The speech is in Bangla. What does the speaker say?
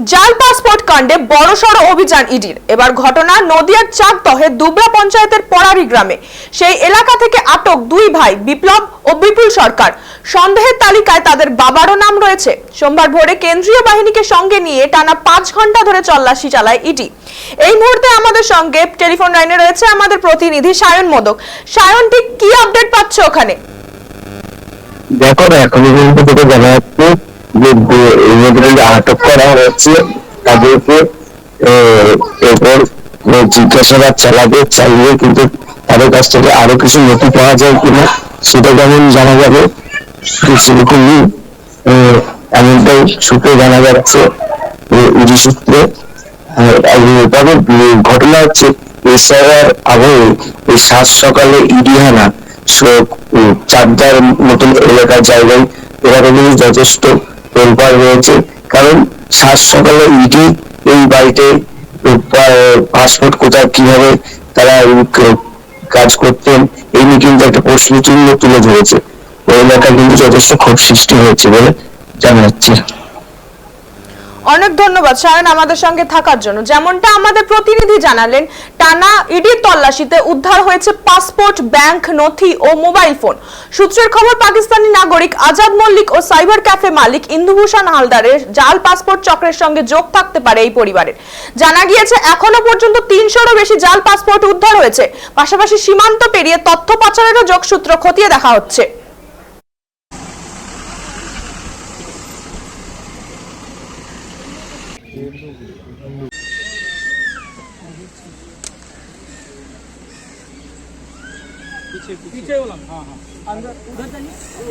জাল পাসপোর্ট কাণ্ডে বড়সড় অভিযান ইডির। এবার ঘটনা নদিয়ার চাকদহে দুবরা পঞ্চায়েতের পড়ারি গ্রামে। সেই এলাকা থেকে আটক দুই ভাই, বিপ্লব ও বিপুল সরকার। সন্দেহের তালিকায় তাদের বাবারও নাম রয়েছে। সোমবার ভোরে কেন্দ্রীয় বাহিনীকে সঙ্গে নিয়ে টানা পাঁচ ঘণ্টা ধরে চল্লাশি চালায় ইডি। এই মুহূর্তে আমাদের সঙ্গে টেলিফোন লাইনে রয়েছে আমাদের প্রতিনিধি সায়ন মোদক। সায়ন, ঠিক কি আপডেট পাচ্ছ ওখানে? দেখো এখনও পর্যন্ত যেটা জানা আটক করা হচ্ছে তাদেরকে এরপর জিজ্ঞাসাবাদ চালাবে, চালিয়ে কিন্তু তাদের কাছ থেকে আরও কিছু নথি পাওয়া যায় কিনা, সেটা যেমন জানা যাবে? সেরকমই এমনটাই সূত্রে জানা যাচ্ছে ইডি সূত্রে। তবে ঘটনা হচ্ছে এছাড়ার আগে এই সাত সকালে ইডিহানা চারদার মতন এলাকার জায়গায় এলাকা যথেষ্ট তোলপাড় রয়েছে কারণ সাত সকালে ইডি এই বাড়িতে পাসপোর্ট কোথায়, কীভাবে তারা কাজ করতেন, এই নিয়ে কিন্তু একটা প্রশ্ন চিহ্ন তুলে ধরেছে। ওই এলাকায় কিন্তু যথেষ্ট ক্ষোভ সৃষ্টি হয়েছে বলে জানা যাচ্ছে। অনেক ধন্যবাদ সায়ন আমাদের সঙ্গে থাকার জন্য। যেমনটা আমাদের প্রতিনিধি জানালেন, টানা ইডির তল্লাশিতে উদ্ধার হয়েছে পাসপোর্ট, ব্যাংক, নথি ও মোবাইল ফোন। সূত্রের খবর, পাকিস্তানি নাগরিক আজাদ মল্লিক ও সাইবার ক্যাফে মালিক ইন্দুভূষণ হালদারের জাল পাসপোর্ট চক্রের সঙ্গে যোগ থাকতে পারে এই পরিবারের। জানা গিয়েছে, এখনও পর্যন্ত তিনশোরও বেশি জাল পাসপোর্ট উদ্ধার হয়েছে। পাশাপাশি সীমান্ত পেরিয়ে তথ্য পাচারেরও যোগসূত্র খতিয়ে দেখা হচ্ছে। पीछे वाला हाँ हाँ अंदर उधर जाइए